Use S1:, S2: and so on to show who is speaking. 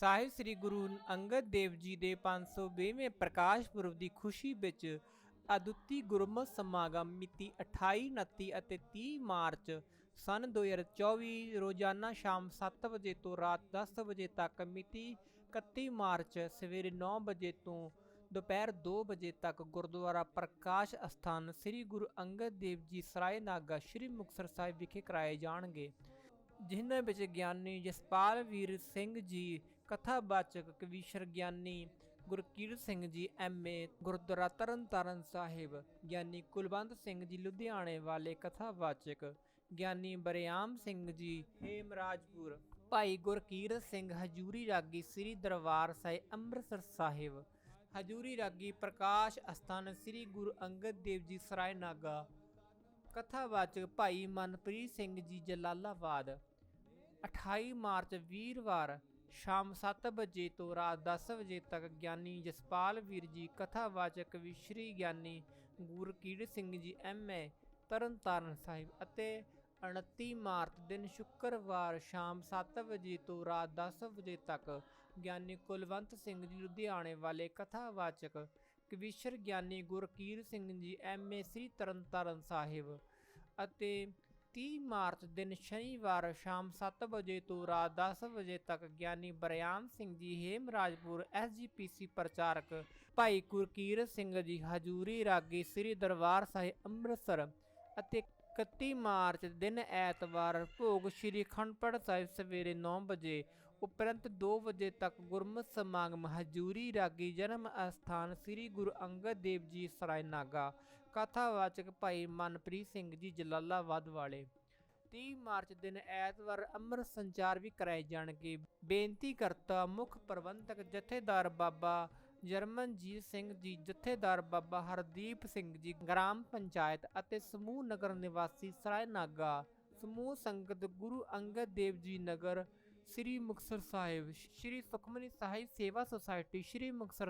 S1: ਸਾਹਿਬ ਸ੍ਰੀ ਗੁਰੂ ਅੰਗਦ ਦੇਵ ਜੀ ਦੇ 520ਵੇਂ ਪ੍ਰਕਾਸ਼ ਪੁਰਬ ਦੀ ਖੁਸ਼ੀ ਵਿੱਚ ਅਦੁੱਤੀ ਗੁਰਮਤ ਸਮਾਗਮ ਮਿਤੀ 28 29 ਅਤੇ 30 ਮਾਰਚ ਸਨ 2024 ਰੋਜ਼ਾਨਾ ਸ਼ਾਮ 7 ਵਜੇ ਤੋਂ ਰਾਤ 10 ਵਜੇ ਤੱਕ ਮਿਤੀ 31 ਮਾਰਚ ਸਵੇਰੇ 9 ਵਜੇ ਤੋਂ ਦੁਪਹਿਰ 2 ਵਜੇ ਤੱਕ ਗੁਰਦੁਆਰਾ ਪ੍ਰਕਾਸ਼ ਅਸਥਾਨ ਸ੍ਰੀ ਗੁਰੂ ਅੰਗਦ ਦੇਵ ਜੀ ਸਰਾਏ ਨਾਗਾ ਸ੍ਰੀ ਮੁਕਤਸਰ ਸਾਹਿਬ ਵਿਖੇ ਕਰਾਏ ਜਾਣਗੇ। ਜਿਨ੍ਹਾਂ ਵਿੱਚ ਗਿਆਨੀ ਜਸਪਾਲ ਵੀਰ ਸਿੰਘ ਜੀ ਕਥਾਵਾਚਕ ਕਵੀਸ਼ਰ ਗਿਆਨੀ ਗੁਰਕੀਰਤ ਸਿੰਘ ਜੀ, ਐਮਏ ਗੁਰਦੁਆਰਾ ਤਰਨਤਾਰਨ ਸਾਹਿਬ, ਗਿਆਨੀ ਕੁਲਵੰਤ ਸਿੰਘ ਜੀ, ਲੁਧਿਆਣੇ ਵਾਲੇ ਕਥਾਵਾਚਕ, ਗਿਆਨੀ ਬਰਿਆਮ ਸਿੰਘ ਜੀ, ਹੇਮਰਾਜਪੁਰ। ਭਾਈ ਗੁਰਕੀਰਤ ਸਿੰਘ ਹਜੂਰੀ ਰਾਗੀ ਸ੍ਰੀ ਦਰਬਾਰ ਸਾਹਿਬ, ਅੰਮ੍ਰਿਤਸਰ ਸਾਹਿਬ। ਹਜੂਰੀ ਰਾਗੀ ਪ੍ਰਕਾਸ਼ ਅਸਥਾਨ ਸ੍ਰੀ ਗੁਰੂ ਅੰਗਦ ਦੇਵ ਜੀ ਸਰਾਏ ਨਾਗਾ ਕਥਾਵਾਚਕ ਭਾਈ ਮਨਪ੍ਰੀਤ ਸਿੰਘ ਜੀ, ਜਲਾਲਾਬਾਦ। 28 ਮਾਰਚ ਵੀਰਵਾਰ ਸ਼ਾਮ 7 ਵਜੇ ਤੋਂ ਰਾਤ 10 ਵਜੇ ਤੱਕ ਗਿਆਨੀ ਜਸਪਾਲ ਵੀਰ ਜੀ ਕਥਾਵਾਚਕ ਵਿਸ਼ਰੀ ਗਿਆਨੀ ਗੁਰਕੀਰਤ ਸਿੰਘ ਜੀ ਐਮਏ ਤਰਨਤਾਰਨ ਸਾਹਿਬ ਅਤੇ 29 ਮਾਰਚ ਦਿਨ ਸ਼ੁੱਕਰਵਾਰ ਸ਼ਾਮ 7 ਵਜੇ ਤੋਂ ਰਾਤ 10 ਵਜੇ ਤੱਕ ਗਿਆਨੀ ਕੁਲਵੰਤ ਸਿੰਘ ਜੀ ਲੁਧਿਆਣੇ ਵਾਲੇ ਕਥਾਵਾਚਕ ਕਵੀਸ਼ਰ ਗਿਆਨੀ ਗੁਰਕੀਰ ਸਿੰਘ ਜੀ ਐਮਏ ਸ੍ਰੀ ਤਰਨਤਾਰਨ ਸਾਹਿਬ ਅਤੇ 30 ਮਾਰਚ ਦਿਨ ਸ਼ਨੀਵਾਰ ਸ਼ਾਮ 7 ਵਜੇ ਤੋਂ ਰਾਤ 10 ਵਜੇ ਤੱਕ ਗਿਆਨੀ ਬਰਿਆਮ ਸਿੰਘ ਜੀ, ਹੇਮਰਾਜਪੁਰ ਐਸਜੀਪੀਸੀ ਪ੍ਰਚਾਰਕ ਭਾਈ ਗੁਰਕੀਰਤ ਸਿੰਘ ਜੀ, ਹਜੂਰੀ ਰਾਗੀ ਸ੍ਰੀ ਦਰਬਾਰ ਸਾਹਿਬ ਅੰਮ੍ਰਿਤਸਰ ਅਤੇ 31 ਮਾਰਚ ਦਿਨ ਐਤਵਾਰ ਭੋਗ ਸ੍ਰੀ ਖੰਡਪੜ ਸਾਹਿਬ ਸਵੇਰੇ 9 ਵਜੇ ਉਪਰੰਤ 2 ਵਜੇ ਤੱਕ ਗੁਰਮਤਿ ਸਮਾਗਮ ਹਜੂਰੀ ਰਾਗੀ ਜਨਮ ਅਸਥਾਨ ਸ੍ਰੀ ਗੁਰੂ ਅੰਗਦ ਦੇਵ ਜੀ ਸਰਾਇਨਾਗਾ ਕਥਾਵਾਚਕ ਭਾਈ ਮਨਪ੍ਰੀਤ ਸਿੰਘ ਜੀ, ਜਲਾਲਾਬਾਦ ਵਾਲੇ। 30 ਮਾਰਚ ਦਿਨ ਐਤਵਾਰ ਅੰਮ੍ਰਿਤ ਸੰਚਾਰ ਵੀ ਕਰਾਏ ਜਾਣਗੇ। ਬੇਨਤੀ ਕਰਤਾ ਮੁੱਖ ਪ੍ਰਬੰਧਕ ਜਥੇਦਾਰ ਬਾਬਾ ਜਰਮਨਜੀਤ ਸਿੰਘ ਜੀ, ਜਥੇਦਾਰ ਬਾਬਾ ਹਰਦੀਪ ਸਿੰਘ ਜੀ, ਗ੍ਰਾਮ ਪੰਚਾਇਤ ਅਤੇ ਸਮੂਹ ਨਗਰ ਨਿਵਾਸੀ ਸਰਾਏ ਨਾਗਾ, ਸਮੂਹ ਸੰਗਤ ਗੁਰੂ ਅੰਗਦ ਦੇਵ ਜੀ ਨਗਰ, ਸ੍ਰੀ ਮੁਕਤਸਰ ਸਾਹਿਬ, ਸ੍ਰੀ ਸੁਖਮਨੀ ਸਾਹਿਬ ਸੇਵਾ ਸੁਸਾਇਟੀ, ਸ੍ਰੀ ਮੁਕਤਸਰ